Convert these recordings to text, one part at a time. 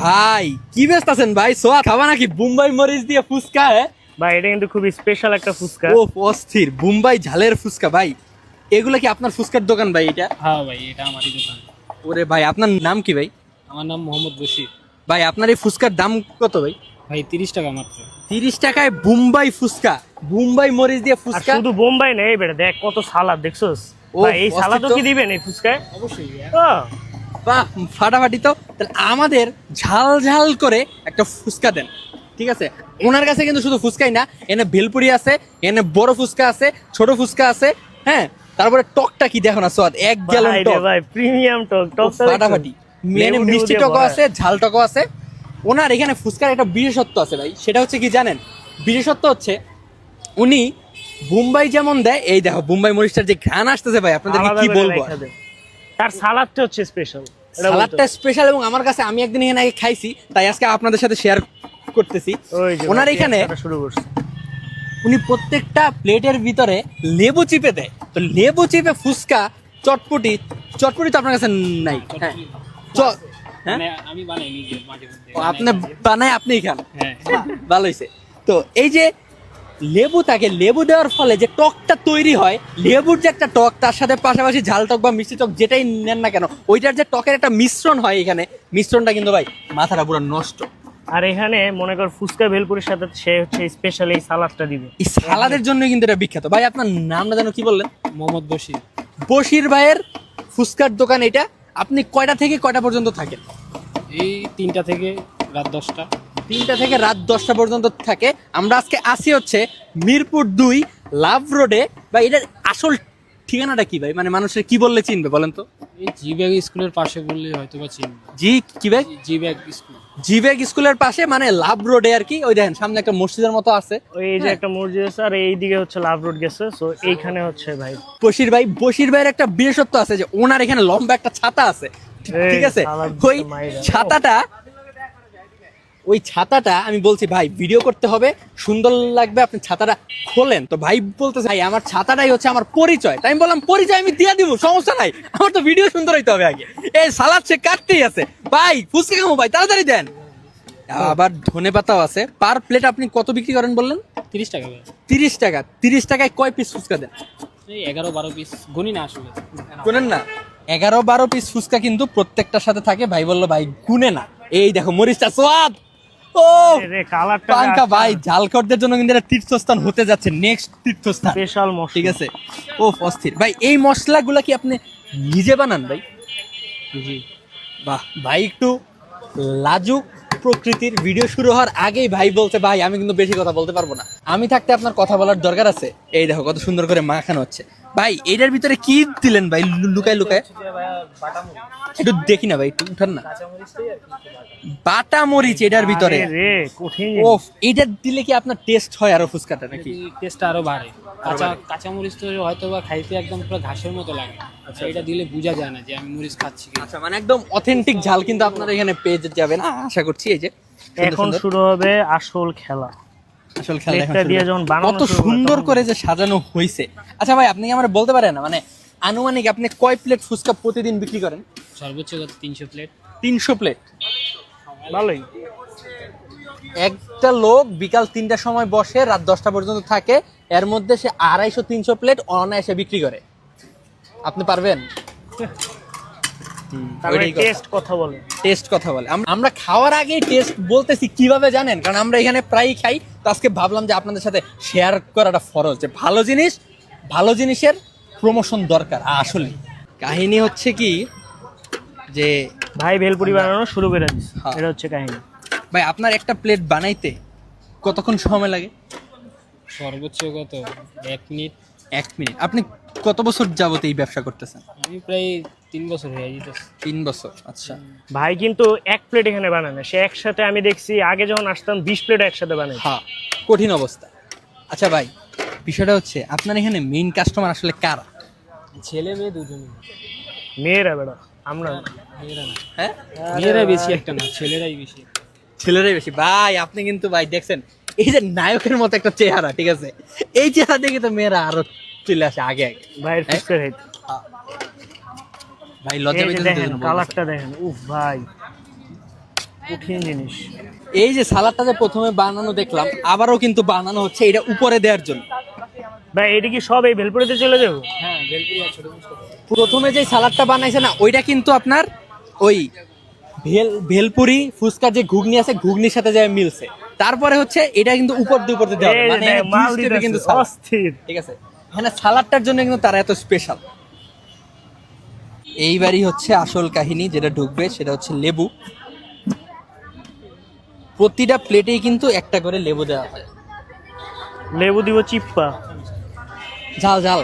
ভাই কি ব্যস্ত আছেন ভাই? সোয়া খাবা নাকি? বুম্বাই মরিচ দিয়ে ফুচকা হ্যাঁ? ভাই এটা কিন্তু খুব স্পেশাল একটা ফুচকা। ও অস্থির। বুম্বাই ঝালের ফুচকা ভাই। এগুলা কি আপনার ফুচকার দোকান ভাই এটা? হ্যাঁ ভাই এটা আমারই দোকান। ওরে ভাই আপনার নাম কি ভাই? আমার নাম মোহাম্মদ বশির। ভাই আপনার এই ফুচকার দাম কত ভাই? ভাই তিরিশ টাকা মাত্র। তিরিশ টাকায় বুম্বাই ফুচকা বুম্বাই মরিচ দিয়ে ফুচকা? শুধু বোম্বাই নেই বেটা দেখ কত সালাদ দেখছোস? ও, ভাই এই সালাদও কি দিবেন এই ফুচকায়? অবশ্যই বাহ ফাটাফাটি তো তাহলে আমাদের ঝাল ঝাল করে একটা ফুচকা দেন। ঠিক আছে? ওনার কাছে কিন্তু শুধু ফুচকাই না এনে ভেলপুরি আছে এনে বড় ফুচকা আছে ছোট ফুচকা আছে হ্যাঁ? তারপরে টকটা কি দেখো না সোয়াদ এক গ্যালন টক। ভাই প্রিমিয়াম টক টক ফাটাফাটি। মেনে মিষ্টি টকও আছে ঝাল টকও আছে। ওনার এখানে ফুচকার একটা বিশেষত্ব আছে ভাই সেটা হচ্ছে কি জানেন? বিশেষত্ব হচ্ছে উনি মুম্বাই যেমন দেয় এই দেখো মুম্বাই মরিচটার যে ঘ্রাণ আসতেছে ভাই আপনাদেরকে কি বলব। তার সালাদটা হচ্ছে স্পেশাল সালাদটা স্পেশাল এবং আমার কাছে আমি একদিন এখানে আগে খাইছি তাই আজকে আপনাদের সাথে শেয়ার করতেছি। ওনার এখানে শুরু করছে। উনি প্রত্যেকটা প্লেটের ভিতরে লেবু চিপে দেয়। তো লেবু চিপে ফুচকা চটপটি চটপটি তো আপনার কাছে নাই। হ্যাঁ। চ- হ্যাঁ? মানে আমি বানাই আপনি আপনিই খান। হ্যাঁ। ভালো হয়েছে তো এই যে লেবু থাকে লেবু দেওয়ার ফলে যে টকটা তৈরি হয় লেবুর যে একটা টক তার সাথে পাশাপাশি ঝাল টক বা মিষ্টি টক যেটাই নেন না কেন ওইটার যে টকের একটা মিশ্রণ হয় এখানে মিশ্রণটা কিন্তু ভাই মাথাটা পুরো নষ্ট। আর এখানে মনে কর ফুচকা ভেলপুরের সাথে সে হচ্ছে স্পেশাল এই সালাদটা দিবে। এই সালাদের জন্য কিন্তু এটা বিখ্যাত। ভাই আপনার নামটা যেন কি বললেন? মোহাম্মদ বশির। বশির ভাইয়ের ফুচকার দোকান এটা। আপনি কয়টা থেকে কয়টা পর্যন্ত থাকেন? এই তিনটা থেকে রাত দশটা। তিনটা থেকে রাত দশটা পর্যন্ত থাকে। আমরা আজকে আসি হচ্ছে মিরপুর দুই লাভ রোডে। বা এটার আসল ঠিকানাটা কি ভাই? মানে মানুষের কি বললে চিনবে বলেন তো? এই জি ব্যাগ স্কুলের পাশে বললে হয়তো বা চিনবে। জি কি G bag school. G bag স্কুলের পাশে মানে লাভ রোডে আর কি। ওই দেখেন সামনে একটা মসজিদের মতো আছে। ওই যে হ্যাঁ। একটা মসজিদ আছে আর এইদিকে হচ্ছে লাভ রোড গেছে। সো এইখানে হচ্ছে ভাই। বশির ভাই বশির ভাইয়ের একটা বিশেষত্ব আছে যে ওনার এখানে লম্বা একটা ছাতা আছে। ঠিক আছে? ওই ছাতাটা ওই ছাতাটা আমি বলছি ভাই ভিডিও করতে হবে সুন্দর লাগবে আপনি ছাতাটা খোলেন। তো ভাই বলতেছে ভাই আমার ছাতাটাই হচ্ছে আমার পরিচয়। তাই আমি বললাম পরিচয় আমি দিয়ে দিব সমস্যা নাই আমার তো ভিডিও সুন্দর হইতে হবে আগে। এই সালাদ সে কাটতেই আছে। ভাই ফুচকা খামো ভাই তাড়াতাড়ি দেন। আবার ধনে পাতাও আছে। পার প্লেট আপনি কত বিক্রি করেন বললেন? তিরিশ টাকা তিরিশ টাকা তিরিশ টাকায় কয় পিস ফুচকা দেন? এই এগারো বারো পিস গুনি না আসলে। গুনেন না। এগারো বারো পিস ফুচকা কিন্তু প্রত্যেকটার সাথে থাকে। ভাই বলল ভাই গুনে না। এই দেখো মরিচটা সোয়াদ। ও! পাঙ্কা ভাই ঝালখড়দের জন্য কিন্তু এটা তীর্থস্থান হতে যাচ্ছে নেক্সট তীর্থস্থান। স্পেশাল মশলা। ঠিক আছে? ও অস্থির। ভাই এই মশলাগুলা কি আপনি নিজে বানান ভাই? জি। বাহ ভাই একটু লাজুক প্রকৃতির ভিডিও শুরু হওয়ার আগেই ভাই বলছে ভাই আমি কিন্তু বেশি কথা বলতে পারব না। আমি থাকতে আপনার কথা বলার দরকার আছে? এই দেখো কত সুন্দর করে মাখানো হচ্ছে। ভাই এটার ভিতরে কি দিলেন ভাই? লুকায় লুকায়। একটু দেখি না ভাই একটু উঠান না। বাটা মরিচ এটার ভিতরে। আরে রে কঠিন ও এটা দিলে কি আপনার টেস্ট হয় আরও ফুচকাটা নাকি? টেস্টটা আরও বাড়ে। কাঁচা কাঁচা মরিচ তো হয়তো বা খাইতে একদম পুরো ঘাসের মতো লাগে। আচ্ছা এটা দিলে বোঝা যায় না যে আমি মরিচ খাচ্ছি আচ্ছা মানে একদম অথেন্টিক ঝাল কিন্তু আপনারা এখানে পেয়ে যাবেন। আ- আশা করছি এই যে এখন শুরু হবে আসল খেলা। আসল খেলা দিয়ে যখন বানানো কত সুন্দর করে যে সাজানো হয়েছে আচ্ছা ভাই আপনি কি আমার বলতে পারেন? না মানে আনুমানিক আপনি কয় প্লেট ফুচকা প্রতিদিন বিক্রি করেন? সর্বোচ্চ কত? তিনশো প্লেট তিনশো প্লেট ভালোই। একটা লোক বিকাল তিনটার সময় বসে রাত দশটা পর্যন্ত থাকে এর মধ্যে সে আড়াইশো তিনশো প্লেট অনায়াসে বিক্রি করে। আপনি পারবেন। টেস্ট কথা। বলে। টেস্ট কথা বলে। আমরা খাওয়ার আগে টেস্ট বলতেছি কীভাবে জানেন? কারণ আমরা এখানে প্রায়ই খাই। তো আজকে ভাবলাম যে আপনাদের সাথে শেয়ার করাটা ফরজ যে ভালো জিনিস ভালো জিনিসের প্রমোশন দরকার আসলে। কাহিনী হচ্ছে কি যে ভাই ভেলপুরি বানানো শুরু করে দিস হ্যাঁ। এটা হচ্ছে কাহিনী। ভাই আপনার একটা প্লেট বানাইতে কতক্ষণ সময় লাগে? সর্বোচ্চ কত? এক মিনিট। এক মিনিট। আপনি কত বছর যাবত এই ব্যবসা করতেছেন? আমি প্রায় তিন বছর হয়ে যেতেছে তিন বছর আচ্ছা। ভাই কিন্তু এক প্লেট এখানে বানায় না সে একসাথে আমি দেখছি আগে যখন আসতাম বিশ প্লেট একসাথে বানাই হ্যাঁ কঠিন অবস্থা। আচ্ছা ভাই বিষয়টা হচ্ছে আপনার এখানে মেইন কাস্টমার আসলে কারা? ছেলে মেয়ে দুজনে মেয়েরা বেড়া আমরা মেয়েরা না। হ্যাঁ? মেয়েরা বেশি একটা না ছেলেরাই বেশি। ছেলেরাই বেশি। ভাই আপনি কিন্তু ভাই দেখছেন এই যে নায়কের মতো একটা চেহারা ঠিক আছে? এই চেহারা দেখে তো মেয়েরা আরও চলে আসে আগে আগে। ভাইয়ের হ্যাঁ? ফুচকা খাইতে ভাই লজ্জা পেতে দেখেন কালারটা দেখেন উফ ভাই কঠিন জিনিস। এই যে সালাদটা যে প্রথমে বানানো দেখলাম আবারও কিন্তু বানানো হচ্ছে এটা উপরে দেওয়ার জন্য। ভাই এটা কি সব এই ভেলপুরিতে চলে যাব? হ্যাঁ প্রথমে যে সালাদটা বানাইছে না ওইটা কিন্তু আপনার ওই ভেল ভেলপুরি ফুচকার যে ঘুগনি আছে ঘুগনির সাথে যায় মিলছে। তারপরে হচ্ছে এটা কিন্তু উপর দিয়ে উপর মানে কিন্তু অস্থির। ঠিক আছে? এখানে সালাদটার জন্য কিন্তু তারা এত স্পেশাল এইবারই হচ্ছে আসল কাহিনী যেটা ঢুকবে সেটা হচ্ছে লেবু। প্রতিটা প্লেটেই কিন্তু একটা করে লেবু দেওয়া হয়। লেবু দিব চিপ্পা ঝাল ঝাল।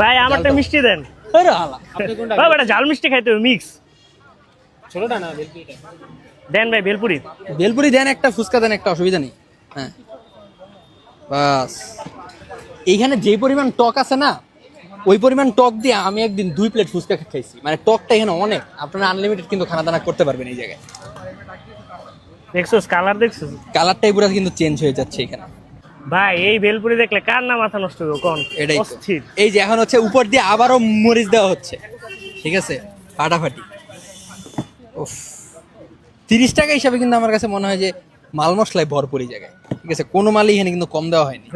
ভাই আমারটা মিষ্টি দেন। আরে হালা। আপনি কোনটা ভাই বেটা ঝাল মিষ্টি খাইতে হবে মিক্স। ছোটটা না বেলপুরিটা দেন ভাই ভেলপুরি। ভেলপুরি দেন একটা ফুচকা দেন একটা অসুবিধা নেই। হ্যাঁ। বাস। এইখানে যে পরিমাণ টক আছে না ওই পরিমাণ টক দিয়ে আমি একদিন দুই প্লেট ফুচকা খাইছি। মানে টকটা এখানে অনেক। আপনারা আনলিমিটেড কিন্তু খানা দানা করতে পারবেন এই জায়গায়। দেখছ কালার দেখছ কালারটাই পুরো কিন্তু চেঞ্জ হয়ে যাচ্ছে এখানে। ভাই এই ভেলপুরি দেখলে কার না মাথা নষ্ট হবে কোন? এটাই অস্থির। এই যে এখন হচ্ছে উপর দিয়ে আবারও মরিচ দেওয়া হচ্ছে। ঠিক আছে? ফাটাফাটি। উফ। তিরিশ টাকা হিসাবে কিন্তু আমার কাছে মনে হয় যে মাল মশলায় ভরপুর জায়গায়। ঠিক আছে? কোনো মালই এখানে কিন্তু কম দেওয়া হয়নি।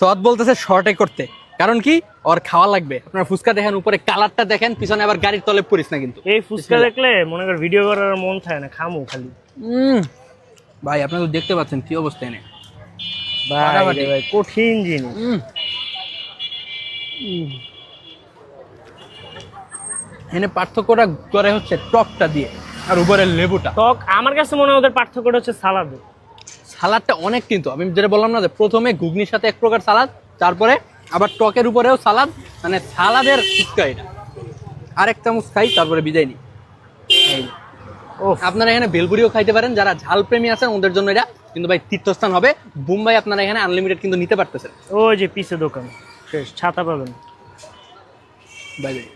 সৎ বলতেছে শর্টে করতে। কারণ কি? ওর খাওয়া লাগবে। আপনার ফুচকা দেখেন উপরে কালারটা দেখেন পিছনে আবার গাড়ির তলে পড়িস না কিন্তু। এই ফুচকা দেখলে মনে কর ভিডিও করার মন থাকে না খামু খালি। ভাই আপনারা তো দেখতে পাচ্ছেন কি অবস্থা এনে। ভাই ভাই কঠিন জিনিস। এনে পার্থক্যটা করে হচ্ছে টকটা দিয়ে আর উপরে লেবুটা। টক আমার কাছে মনে হয় ওদের পার্থক্যটা হচ্ছে সালাদে। সালাদটা অনেক কিন্তু আমি যেটা বললাম না যে প্রথমে ঘুগনির সাথে এক প্রকার সালাদ তারপরে আবার টকের উপরেও সালাদ মানে সালাদের ফুচকা এটা। আরেক চামচ খাই তারপরে বিদায় নিই। ও আপনারা এখানে বেলপুরিও খাইতে পারেন যারা ঝাল প্রেমী আছেন ওদের জন্য এটা কিন্তু ভাই তীর্থস্থান হবে। মুম্বাই আপনারা এখানে আনলিমিটেড কিন্তু নিতে পারতেছেন। ওই যে পিছে দোকান। শেষ ছাতা পাবেন। Bye bye